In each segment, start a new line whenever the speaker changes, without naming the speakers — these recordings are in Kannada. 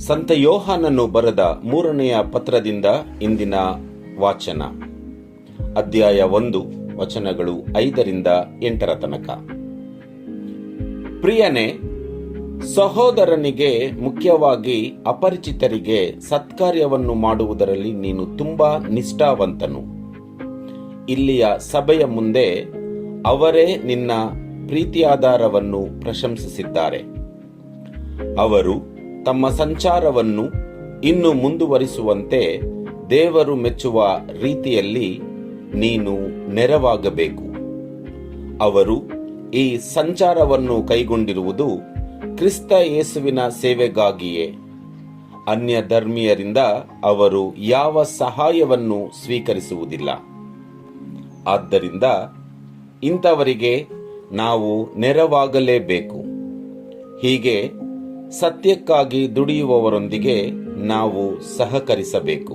ಸಂತ ಯೋಹಾನನ್ನು ಬರೆದ ಮೂರನೆಯ ಪತ್ರದಿಂದ ಇಂದಿನ ವಾಚನ. ಅಧ್ಯಾಯ ಒಂದು, ವಚನಗಳು ಐದರಿಂದ ಎಂಟರ ತನಕ. ಪ್ರಿಯನೇ, ಸಹೋದರನಿಗೆ ಮುಖ್ಯವಾಗಿ ಅಪರಿಚಿತರಿಗೆ ಸತ್ಕಾರ್ಯವನ್ನು ಮಾಡುವುದರಲ್ಲಿ ನೀನು ತುಂಬಾ ನಿಷ್ಠಾವಂತನು. ಇಲ್ಲಿಯ ಸಭೆಯ ಮುಂದೆ ಅವರೇ ನಿನ್ನ ಪ್ರೀತಿಯಾಧಾರವನ್ನು ಪ್ರಶಂಸಿಸಿದ್ದಾರೆ. ಅವರು ತಮ್ಮ ಸಂಚಾರವನ್ನು ಇನ್ನು ಮುಂದುವರಿಸುವಂತೆ ದೇವರು ಮೆಚ್ಚುವ ರೀತಿಯಲ್ಲಿ ನೀನು ನೆರವಾಗಬೇಕು. ಅವರು ಈ ಸಂಚಾರವನ್ನು ಕೈಗೊಂಡಿರುವುದು ಕ್ರಿಸ್ತ ಯೇಸುವಿನ ಸೇವೆಗಾಗಿಯೇ. ಅನ್ಯ ಧರ್ಮೀಯರಿಂದ ಅವರು ಯಾವ ಸಹಾಯವನ್ನು ಸ್ವೀಕರಿಸುವುದಿಲ್ಲ. ಆದ್ದರಿಂದ ಇಂಥವರಿಗೆ ನಾವು ನೆರವಾಗಲೇಬೇಕು. ಹೀಗೆ ಸತ್ಯಕ್ಕಾಗಿ ದುಡಿಯುವವರೊಂದಿಗೆ ನಾವು ಸಹಕರಿಸಬೇಕು.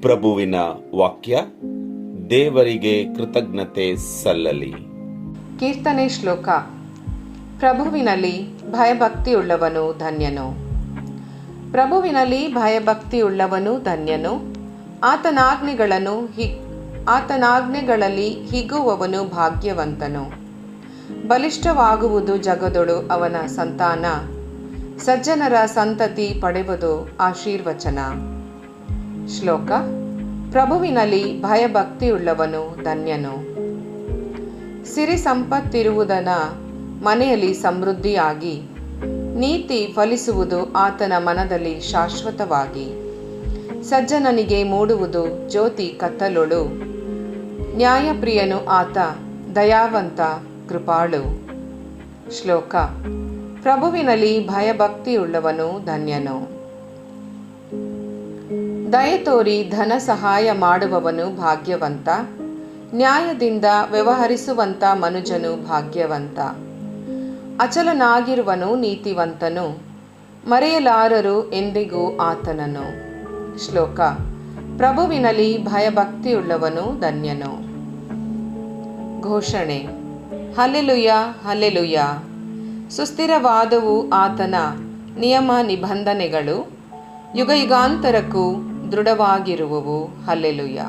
ಪ್ರಭುವಿನ ವಾಕ್ಯ, ದೇವರಿಗೆ ಕೃತಜ್ಞತೆ ಸಲ್ಲಲಿ.
ಕೀರ್ತನೆ ಶ್ಲೋಕ. ಪ್ರಭುವಿನಲ್ಲಿ ಭಯಭಕ್ತಿಯುಳ್ಳವನು ಧನ್ಯನು. ಪ್ರಭುವಿನಲ್ಲಿ ಭಯಭಕ್ತಿಯುಳ್ಳವನು ಧನ್ಯನು. ಆತನಾಜ್ಞೆಗಳನ್ನು ಹಿ, ಆತನಾಜ್ಞೆಗಳಲ್ಲಿ ಹಿಗುವವನು ಭಾಗ್ಯವಂತನು. ಬಲಿಷ್ಠವಾಗುವುದು ಜಗದೊಳು ಅವನ ಸಂತಾನ. ಸಜ್ಜನರ ಸಂತತಿ ಪಡೆವುದು ಆಶೀರ್ವಚನ. ಶ್ಲೋಕ, ಪ್ರಭುವಿನಲ್ಲಿ ಭಯಭಕ್ತಿಯುಳ್ಳವನು ಧನ್ಯನು. ಸಿರಿ ಸಂಪತ್ತಿರುವುದನ ಮನೆಯಲ್ಲಿ ಸಮೃದ್ಧಿಯಾಗಿ, ನೀತಿ ಫಲಿಸುವುದು ಆತನ ಮನದಲ್ಲಿ ಶಾಶ್ವತವಾಗಿ. ಸಜ್ಜನನಿಗೆ ಮೂಡುವುದು ಜ್ಯೋತಿ ಕತ್ತಲೊಳು. ನ್ಯಾಯಪ್ರಿಯನು ಆತ ದಯಾವಂತ ಕೃಪಾಳು. ಶ್ಲೋಕ. ಪ್ರಭುವಿನಲ್ಲಿ ಭಯಭಕ್ತಿಯುಳ್ಳವನು ಧನ್ಯನು. ದಯತೋರಿ ಧನ ಸಹಾಯ ಮಾಡುವವನು ಭಾಗ್ಯವಂತ. ನ್ಯಾಯದಿಂದ ವ್ಯವಹರಿಸುವಂತ ಮನುಜನು ಭಾಗ್ಯವಂತ. ಅಚಲನಾಗಿರುವನು ನೀತಿವಂತನು. ಮರೆಯಲಾರರು ಎಂದಿಗೂ ಆತನನು. ಶ್ಲೋಕ. ಪ್ರಭುವಿನಲ್ಲಿ ಭಯಭಕ್ತಿಯುಳ್ಳವನು ಧನ್ಯನು. ಘೋಷಣೆ. Hallelujah hallelujah. ಸುಸ್ಥಿರವಾದವು ಆತನ ನಿಯಮ ನಿಬಂಧನೆಗಳು, ಯುಗಯುಗಾಂತರಕ್ಕೂ ದೃಢವಾಗಿರುವವು. ಹಲ್ಲೆಲುಯ.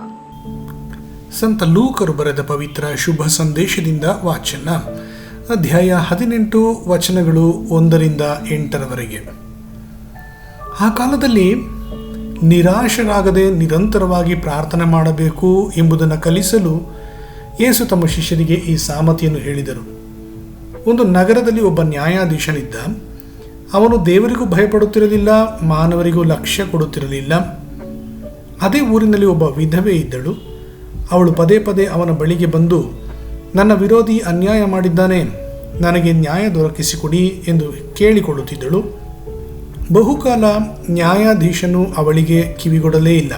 ಸಂತ ಲೂಕರು ಬರೆದ ಪವಿತ್ರ ಶುಭ ಸಂದೇಶದಿಂದ ವಾಚನ. ಅಧ್ಯಾಯ ಹದಿನೆಂಟು, ವಚನಗಳು ಒಂದರಿಂದ ಎಂಟರವರೆಗೆ. ಆ ಕಾಲದಲ್ಲಿ ನಿರಾಶರಾಗದೆ ನಿರಂತರವಾಗಿ ಪ್ರಾರ್ಥನೆ ಮಾಡಬೇಕು ಎಂಬುದನ್ನು ಕಲಿಸಲು ಯೇಸು ತಮ್ಮ ಶಿಷ್ಯರಿಗೆ ಈ ಸಾಮತಿಯನ್ನು ಹೇಳಿದರು. ಒಂದು ನಗರದಲ್ಲಿ ಒಬ್ಬ ನ್ಯಾಯಾಧೀಶನಿದ್ದ, ಅವನು ದೇವರಿಗೂ ಭಯಪಡುತ್ತಿರಲಿಲ್ಲ, ಮಾನವರಿಗೂ ಲಕ್ಷ್ಯ ಕೊಡುತ್ತಿರಲಿಲ್ಲ. ಅದೇ ಊರಿನಲ್ಲಿ ಒಬ್ಬ ವಿಧವೆ ಇದ್ದಳು. ಅವಳು ಪದೇ ಪದೇ ಅವನ ಬಳಿಗೆ ಬಂದು, ನನ್ನ ವಿರೋಧಿ ಅನ್ಯಾಯ ಮಾಡಿದ್ದಾನೆ, ನನಗೆ ನ್ಯಾಯ ದೊರಕಿಸಿಕೊಡಿ ಎಂದು ಕೇಳಿಕೊಳ್ಳುತ್ತಿದ್ದಳು. ಬಹುಕಾಲ ನ್ಯಾಯಾಧೀಶನು ಅವಳಿಗೆ ಕಿವಿಗೊಡಲೇ ಇಲ್ಲ.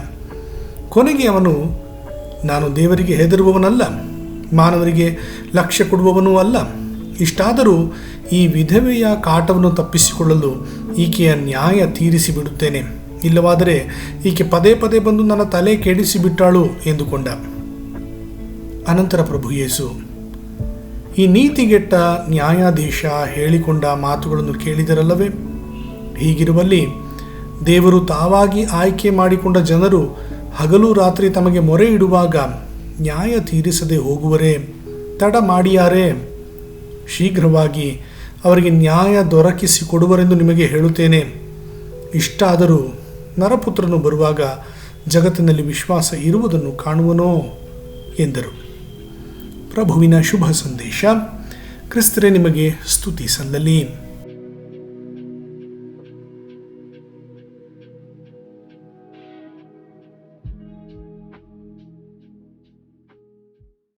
ಕೊನೆಗೆ ಅವನು ನಾನು ದೇವರಿಗೆ ಹೆದರುವವನಲ್ಲ, ಮಾನವರಿಗೆ ಲಕ್ಷ್ಯ ಕೊಡುವವನೂ ಅಲ್ಲ. ಇಷ್ಟಾದರೂ ಈ ವಿಧವೆಯ ಕಾಟವನ್ನು ತಪ್ಪಿಸಿಕೊಳ್ಳಲು ಈಕೆಯ ನ್ಯಾಯ ತೀರಿಸಿ ಬಿಡುತ್ತೇನೆ ಇಲ್ಲವಾದರೆ ಈಕೆ ಪದೇ ಪದೇ ಬಂದು ನನ್ನ ತಲೆ ಕೆಡಿಸಿಬಿಟ್ಟಾಳು ಎಂದುಕೊಂಡ. ಅನಂತರ ಪ್ರಭು ಯೇಸು, ಈ ನೀತಿಗೆಟ್ಟ ನ್ಯಾಯಾಧೀಶ ಹೇಳಿಕೊಂಡ ಮಾತುಗಳನ್ನು ಕೇಳಿದರಲ್ಲವೇ? ಹೀಗಿರುವಲ್ಲಿ ದೇವರು ತಾವಾಗಿ ಆಯ್ಕೆ ಮಾಡಿಕೊಂಡ ಜನರು ಹಗಲು ರಾತ್ರಿ ತಮಗೆ ಮೊರೆ ಇಡುವಾಗ ನ್ಯಾಯ ತೀರಿಸದೆ ಹೋಗುವರೇ, ತಡ ಮಾಡಿಯಾರೇ? ಶೀಘ್ರವಾಗಿ ಅವರಿಗೆ ನ್ಯಾಯ ದೊರಕಿಸಿ ಕೊಡುವರೆಂದು ನಿಮಗೆ ಹೇಳುತ್ತೇನೆ. ಇಷ್ಟಾದರೂ ನರಪುತ್ರನು ಬರುವಾಗ ಜಗತ್ತಿನಲ್ಲಿ ವಿಶ್ವಾಸ ಇರುವುದನ್ನು ಕಾಣುವನೋ? ಎಂದರು. ಪ್ರಭುವಿನ ಶುಭ ಸಂದೇಶ. ಕ್ರಿಸ್ತರೇ ನಿಮಗೆ ಸ್ತುತಿ ಸಲ್ಲಲಿ.